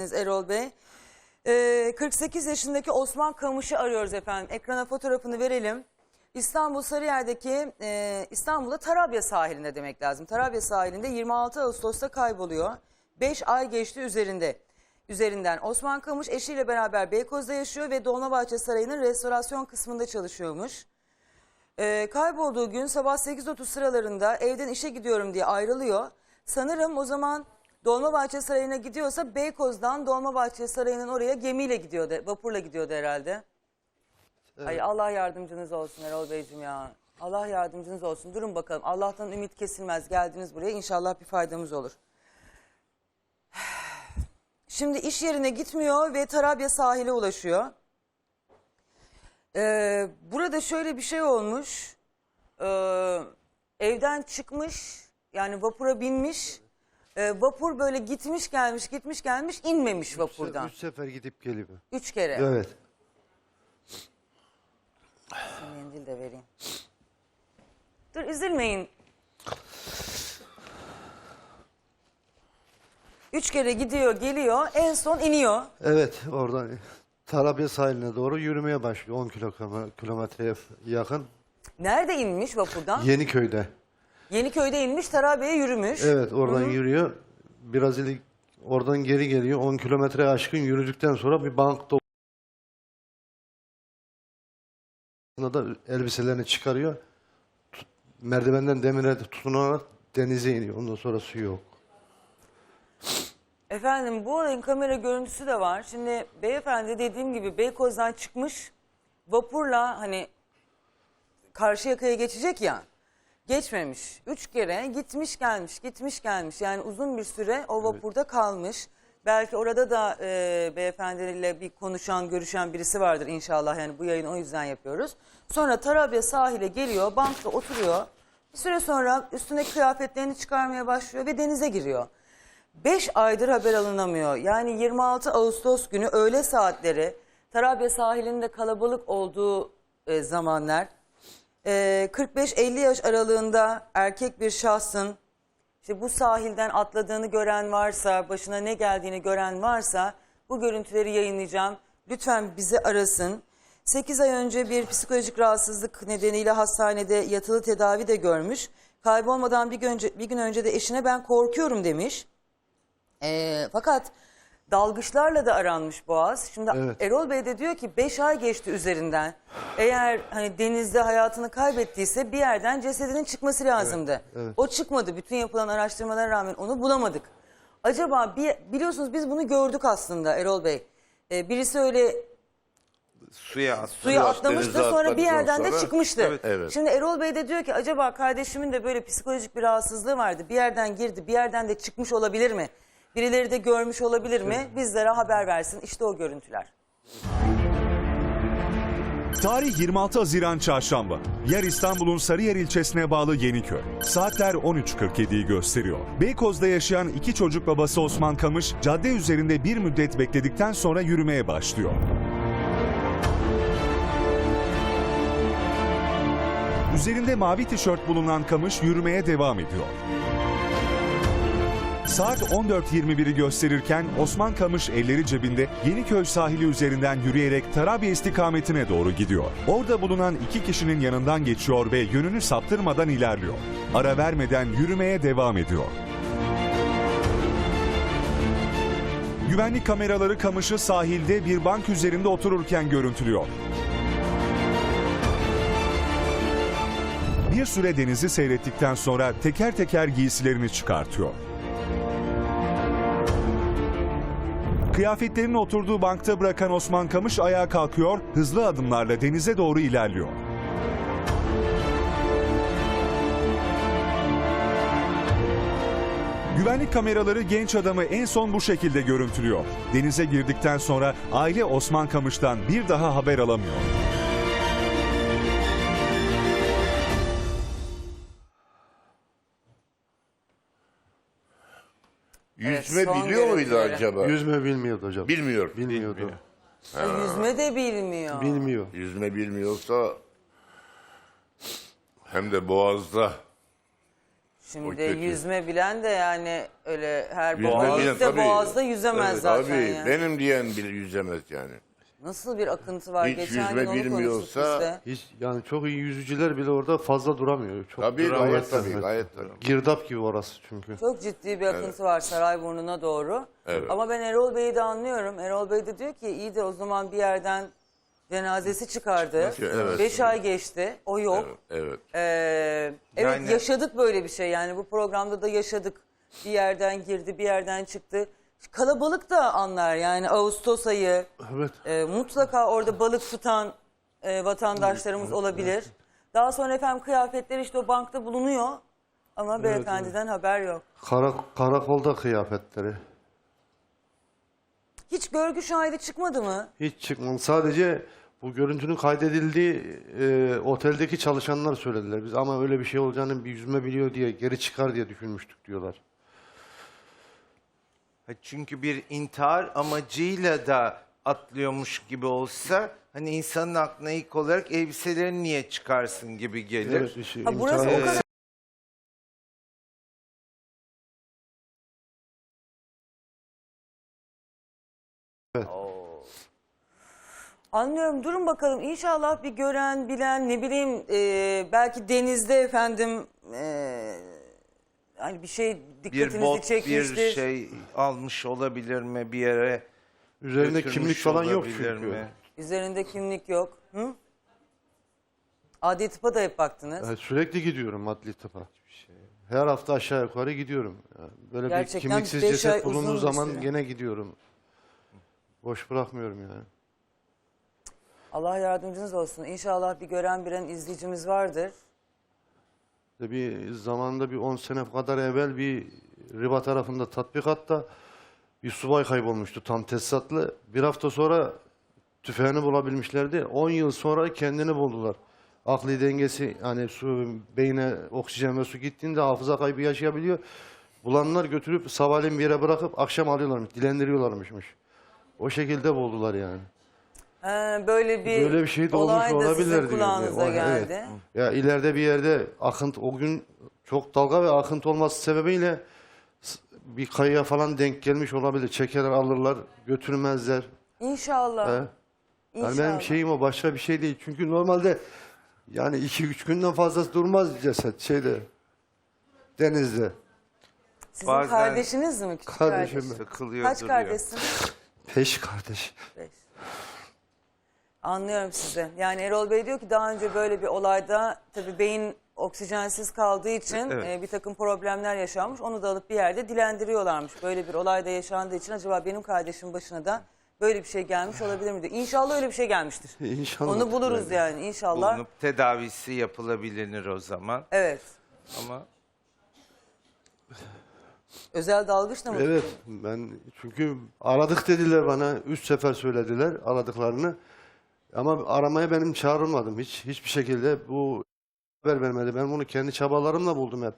Erol Bey. Ee, 48 yaşındaki Osman Kamış'ı arıyoruz efendim. Ekrana fotoğrafını verelim. İstanbul Sarıyer'deki e, İstanbul'da Tarabya sahilinde demek lazım. Tarabya sahilinde 26 Ağustos'ta kayboluyor. 5 ay geçti üzerinde. Üzerinden Osman Kamış eşiyle beraber Beykoz'da yaşıyor ve Dolmabahçe Sarayı'nın restorasyon kısmında çalışıyormuş. Ee, kaybolduğu gün sabah 8.30 sıralarında evden işe gidiyorum diye ayrılıyor. Sanırım o zaman Dolmabahçe Sarayı'na gidiyorsa Beykoz'dan Dolmabahçe Sarayı'nın oraya gemiyle gidiyordu, vapurla gidiyordu herhalde. Ay Allah yardımcınız olsun Erol Beyciğim ya. Allah yardımcınız olsun. Durun bakalım. Allah'tan ümit kesilmez. Geldiniz buraya. İnşallah bir faydamız olur. Şimdi iş yerine gitmiyor ve Tarabya sahile ulaşıyor. Ee, burada şöyle bir şey olmuş. Ee, evden çıkmış yani vapura binmiş. Ee, vapur böyle gitmiş gelmiş gitmiş gelmiş inmemiş vapurdan. Üç sefer gidip geliyor. Üç kere. Evet. Mendil de vereyim. Dur üzülmeyin. Üç kere gidiyor geliyor en son iniyor. Evet oradan Tarabya sahiline doğru yürümeye başlıyor. 10 kilo- kilometreye yakın. Nerede inmiş vapurdan? Yeniköy'de. Yeniköy'de inmiş Tarabya'ya yürümüş. Evet oradan yürüyor. Biraz ileri oradan geri geliyor. 10 kilometre aşkın yürüdükten sonra bir bankta da elbiselerini çıkarıyor. Tut- Merdivenden demire tutunarak denize iniyor. Ondan sonra su yok. Efendim bu olayın kamera görüntüsü de var. Şimdi beyefendi dediğim gibi Beykoz'dan çıkmış vapurla hani karşı yakaya geçecek ya geçmemiş. Üç kere gitmiş gelmiş gitmiş gelmiş yani uzun bir süre o vapurda kalmış. Belki orada da e, beyefendiyle bir konuşan görüşen birisi vardır inşallah yani bu yayını o yüzden yapıyoruz. Sonra Tarabya sahile geliyor bankta oturuyor. Bir süre sonra üstüne kıyafetlerini çıkarmaya başlıyor ve denize giriyor. 5 aydır haber alınamıyor. Yani 26 Ağustos günü öğle saatleri Tarabya sahilinde kalabalık olduğu e, zamanlar 45-50 yaş aralığında erkek bir şahsın işte bu sahilden atladığını gören varsa, başına ne geldiğini gören varsa bu görüntüleri yayınlayacağım. Lütfen bizi arasın. 8 ay önce bir psikolojik rahatsızlık nedeniyle hastanede yatılı tedavi de görmüş. Kaybolmadan bir gün önce, bir gün önce de eşine ben korkuyorum demiş. Ee, fakat dalgıçlarla da aranmış Boğaz. Şimdi Evet. Erol Bey de diyor ki 5 ay geçti üzerinden. Eğer hani denizde hayatını kaybettiyse bir yerden cesedinin çıkması lazımdı. evet. O çıkmadı. Bütün yapılan araştırmalara rağmen onu bulamadık. Acaba bir, biliyorsunuz biz bunu gördük aslında Erol Bey. Ee, birisi öyle Suya attı. suya atlamıştı sonra bir atladıktan yerden de sonra- çıkmıştı. Evet. evet. Şimdi Erol Bey de diyor ki acaba kardeşimin de böyle psikolojik bir rahatsızlığı vardı. Bir yerden girdi bir yerden de çıkmış olabilir mi? Birileri de görmüş olabilir mi? Bizlere haber versin. İşte o görüntüler. Tarih 26 Haziran Çarşamba. Yer İstanbul'un Sarıyer ilçesine bağlı Yeniköy. Saatler 13.47'yi gösteriyor. Beykoz'da yaşayan iki çocuk babası Osman Kamış, cadde üzerinde bir müddet bekledikten sonra yürümeye başlıyor. Üzerinde mavi tişört bulunan Kamış yürümeye devam ediyor. Saat 14.21'i gösterirken Osman Kamış elleri cebinde Yeniköy sahili üzerinden yürüyerek Tarabya istikametine doğru gidiyor. Orada bulunan iki kişinin yanından geçiyor ve yönünü saptırmadan ilerliyor. Ara vermeden yürümeye devam ediyor. Güvenlik kameraları Kamış'ı sahilde bir bank üzerinde otururken görüntülüyor. Bir süre denizi seyrettikten sonra teker teker giysilerini çıkartıyor. Kıyafetlerini oturduğu bankta bırakan Osman Kamış ayağa kalkıyor, hızlı adımlarla denize doğru ilerliyor. Güvenlik kameraları genç adamı en son bu şekilde görüntülüyor. Denize girdikten sonra aile Osman Kamış'tan bir daha haber alamıyor. Yüzme Evet, son biliyor muydu görüntüleri. acaba? Yüzme bilmiyordu hocam. Bilmiyor. Bilmiyordu. O yüzme de bilmiyor. Bilmiyor. Yüzme bilmiyorsa hem de boğazda Şimdi kötü. yüzme bilen de yani öyle her Yüzme bilen, tabii. boğazda yüzemez Evet, zaten Tabii yani. benim diyen bile yüzemez yani. Nasıl bir akıntı var? Hiç Geçen yüzme gün onu konuştuk bilmiyorsa- biz de. Hiç yani çok iyi yüzücüler bile orada fazla duramıyor. Çok Tabii duramıyor. gayet tabii gayet tabii. Girdap gibi orası çünkü. Çok ciddi bir akıntı var Sarayburnu'na doğru. Evet. Ama ben Erol Bey'i de anlıyorum. Erol Bey de diyor ki iyi de o zaman bir yerden cenazesi çıkardı. Evet. Beş ay geçti. O yok. Evet. evet. Ee, evet Yani- yaşadık böyle bir şey yani bu programda da yaşadık. Bir yerden girdi bir yerden çıktı. Kalabalık da anlar yani Ağustos ayı Evet. e, mutlaka orada balık tutan e, vatandaşlarımız olabilir. Daha sonra efendim kıyafetler işte o bankta bulunuyor ama beyefendiden haber yok. Kara, karakolda kıyafetleri. Hiç görgü şahidi çıkmadı mı? Hiç çıkmadı. Sadece bu görüntünün kaydedildiği e, oteldeki çalışanlar söylediler. Biz ama öyle bir şey olacağını bir yüzme biliyor diye geri çıkar diye düşünmüştük diyorlar. Ha, Çünkü bir intihar amacıyla da atlıyormuş gibi olsa hani insanın aklına ilk olarak elbiselerini niye çıkarsın gibi gelir. Evet, bir şey, Ha, burası o kadar Anlıyorum. Durun bakalım. İnşallah bir gören, bilen, ne bileyim e, belki denizde efendim e, hani bir şey bir dikkatinizi bot çekmiştir. bir şey almış olabilir mi bir yere Üzerinde götürmüş kimlik falan yok olabilir çünkü. mi? Üzerinde kimlik yok. Hı? Adli tıpa da hep baktınız. Evet, sürekli gidiyorum adli tıpa. Her hafta aşağı yukarı gidiyorum. Yani Böyle Gerçekten bir kimliksiz beş ay ceset bulunduğu uzun bir zaman süre. gene gidiyorum. Boş bırakmıyorum yani. Allah yardımcınız olsun. İnşallah bir gören bilen izleyicimiz vardır. İşte Bir zamanında bir 10 sene kadar evvel bir Riva tarafında tatbikatta bir subay kaybolmuştu tam tesisatlı. Bir hafta sonra tüfeğini bulabilmişlerdi. 10 yıl sonra kendini buldular. Akli dengesi hani su beyne oksijen ve su gittiğinde hafıza kaybı yaşayabiliyor. Bulanlar götürüp sabahleyin bir yere bırakıp akşam alıyorlarmış, dilendiriyorlarmışmış. O şekilde buldular yani. He, böyle bir, Böyle bir şey de olmuş olay da olabilir sizin diyor. kulağınıza O- evet. geldi. Ya ileride bir yerde akıntı o gün çok dalga ve akıntı olması sebebiyle s- bir kayaya falan denk gelmiş olabilir. Çekerler alırlar, götürmezler. İnşallah. He. Yani İnşallah. benim şeyim o başka bir şey değil. Çünkü normalde yani iki üç günden fazlası durmaz ceset şeyde denizde. Sizin Bazen- kardeşiniz mi? Küçük Kardeşim kardeş? Sıkılıyor Kaç duruyor. kardeşsiniz? Peş kardeş. Beş. Anlıyorum sizi. Yani Erol Bey diyor ki daha önce böyle bir olayda tabii beyin oksijensiz kaldığı için Evet. e, bir takım problemler yaşanmış. Onu da alıp bir yerde dilendiriyorlarmış. Böyle bir olayda yaşandığı için acaba benim kardeşimin başına da böyle bir şey gelmiş olabilir mi diyor. İnşallah öyle bir şey gelmiştir. İnşallah. Onu buluruz yani inşallah. Bulunup tedavisi yapılabilir o zaman Evet. ama Özel dalgıçla mı? Evet ben çünkü aradık dediler bana. Üç sefer söylediler aradıklarını. Ama aramaya benim çağrılmadım hiç. Hiçbir şekilde bu haber vermedi. Ben bunu kendi çabalarımla buldum hep.